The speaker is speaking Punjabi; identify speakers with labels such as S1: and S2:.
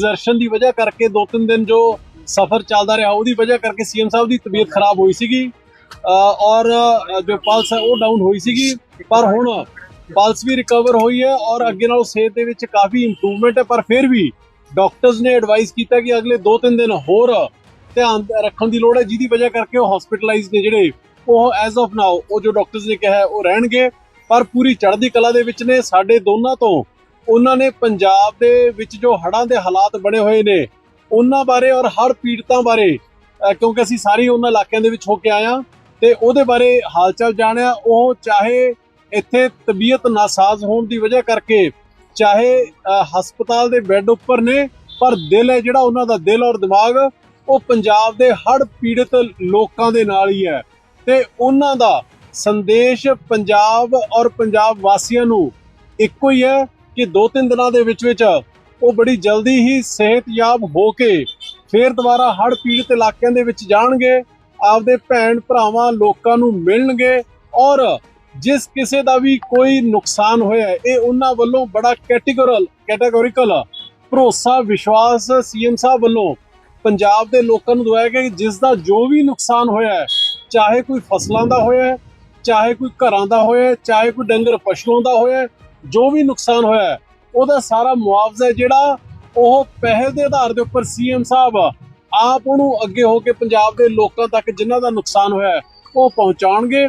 S1: ਐਗਜ਼ਰਸ਼ਨ ਦੀ ਵਜ੍ਹਾ ਕਰਕੇ ਦੋ ਤਿੰਨ ਦਿਨ ਜੋ ਸਫ਼ਰ ਚੱਲਦਾ ਰਿਹਾ, ਉਹਦੀ ਵਜ੍ਹਾ ਕਰਕੇ ਸੀਐਮ ਸਾਹਿਬ ਦੀ ਤਬੀਅਤ ਖਰਾਬ ਹੋਈ ਸੀਗੀ। ਔਰ ਜੋ ਪਲਸ ਹੈ, ਉਹ ਡਾਊਨ ਹੋਈ ਸੀਗੀ। ਪਰ ਹੁਣ ਪਲਸ ਵੀ ਰਿਕਵਰ ਹੋਈ ਹੈ ਔਰ ਅੱਗੇ ਨਾਲੋਂ ਸਿਹਤ ਦੇ ਵਿੱਚ ਕਾਫੀ ਇੰਪਰੂਵਮੈਂਟ ਹੈ। ਪਰ ਫਿਰ ਵੀ ਡਾਕਟਰਸ ਨੇ ਐਡਵਾਈਸ ਕੀਤਾ ਕਿ ਅਗਲੇ 2-3 ਦਿਨ ਹੋਰ ਧਿਆਨ ਰੱਖਣ ਦੀ ਲੋੜ ਹੈ, ਜਿਹਦੀ ਵਜ੍ਹਾ ਕਰਕੇ ਉਹ ਹਸਪੀਟਲਾਈਜ਼ ਨੇ ਜਿਹੜੇ, ਉਹ ਐਜ਼ ਆਫ ਨਾਓ ਉਹ ਜੋ ਡਾਕਟਰਸ ਨੇ ਕਿਹਾ ਉਹ ਰਹਿਣਗੇ। ਪਰ ਪੂਰੀ ਚੜ੍ਹਦੀ ਕਲਾ ਦੇ ਵਿੱਚ ਨੇ। ਸਾਡੇ ਦੋਨਾਂ ਤੋਂ ਉਹਨਾਂ ਨੇ ਪੰਜਾਬ ਦੇ ਵਿੱਚ ਜੋ ਹੜ੍ਹਾਂ ਦੇ ਹਾਲਾਤ ਬਣੇ ਹੋਏ ਨੇ, ਉਹਨਾਂ ਬਾਰੇ ਔਰ ਹੜ੍ਹ ਪੀੜਤਾਂ ਬਾਰੇ ਕਿਉਂਕਿ ਅਸੀਂ ਸਾਰੇ ਉਹਨਾਂ ਇਲਾਕਿਆਂ ਦੇ ਵਿੱਚ ਹੋ ਕੇ ਆਏ ਹਾਂ, ਤੇ ਉਹਦੇ ਬਾਰੇ ਹਾਲਚਾਲ ਜਾਣਿਆ। ਉਹ ਚਾਹੇ ਇੱਥੇ ਤਬੀਅਤ ਨਾਸਾਜ਼ ਹੋਣ ਦੀ ਵਜ੍ਹਾ ਕਰਕੇ, ਚਾਹੇ ਹਸਪਤਾਲ ਦੇ ਬੈੱਡ ਉੱਪਰ ਨੇ, ਪਰ ਦਿਲ ਹੈ ਜਿਹੜਾ ਉਹਨਾਂ ਦਾ ਦਿਲ ਔਰ ਦਿਮਾਗ, ਉਹ ਪੰਜਾਬ ਦੇ ਹੜ੍ਹ ਪੀੜਤ ਲੋਕਾਂ ਦੇ ਨਾਲ ਹੀ ਹੈ। ਤੇ ਉਹਨਾਂ ਦਾ ਸੰਦੇਸ਼ ਪੰਜਾਬ ਔਰ ਪੰਜਾਬ ਵਾਸੀਆਂ ਨੂੰ ਇੱਕੋ ਹੀ ਹੈ ਕਿ ਦੋ ਤਿੰਨ ਦਿਨਾਂ ਦੇ ਵਿੱਚ ਵਿੱਚ ਉਹ ਬੜੀ ਜਲਦੀ ਹੀ ਸਿਹਤਯਾਬ ਹੋ ਕੇ ਫੇਰ ਦੁਬਾਰਾ ਹੜ੍ਹ ਪੀੜਤ ਇਲਾਕਿਆਂ ਦੇ ਵਿੱਚ ਜਾਣਗੇ, ਆਪਦੇ ਭੈਣ ਭਰਾਵਾਂ ਲੋਕਾਂ ਨੂੰ ਮਿਲਣਗੇ ਔਰ ਜਿਸ ਕਿਸੇ ਦਾ ਵੀ ਕੋਈ ਨੁਕਸਾਨ ਹੋਇਆ ਇਹ ਉਹਨਾਂ ਵੱਲੋਂ ਬੜਾ ਕੈਟੇਗੋਰਲ ਕੈਟਾਗੋਰੀਕਲ ਭਰੋਸਾ, ਵਿਸ਼ਵਾਸ ਸੀਐਮ ਸਾਹਿਬ ਵੱਲੋਂ ਪੰਜਾਬ ਦੇ ਲੋਕਾਂ ਨੂੰ ਦਵਾਇਆ ਗਿਆ ਕਿ ਜਿਸ ਦਾ ਜੋ ਵੀ ਨੁਕਸਾਨ ਹੋਇਆ ਚਾਹੇ ਕੋਈ ਫਸਲਾਂ ਦਾ ਹੋਇਆ ਚਾਹੇ ਕੋਈ ਘਰਾਂ ਦਾ ਹੋਇਆ ਚਾਹੇ ਕੋਈ ਡੰਗਰ ਪਸ਼ੂਆਂ ਦਾ ਹੋਇਆ ਜੋ ਵੀ ਨੁਕਸਾਨ ਹੋਇਆ ਉਹਦਾ ਸਾਰਾ ਮੁਆਵਜ਼ਾ ਜਿਹੜਾ ਉਹ ਪਹਿਲ ਦੇ ਆਧਾਰ ਦੇ ਉੱਪਰ ਸੀਐਮ ਸਾਹਿਬ ਆਪ ਉਹਨੂੰ ਅੱਗੇ ਹੋ ਕੇ ਪੰਜਾਬ ਦੇ ਲੋਕਾਂ ਤੱਕ ਜਿਨ੍ਹਾਂ ਦਾ ਨੁਕਸਾਨ ਹੋਇਆ ਉਹ ਪਹੁੰਚਾਉਣਗੇ।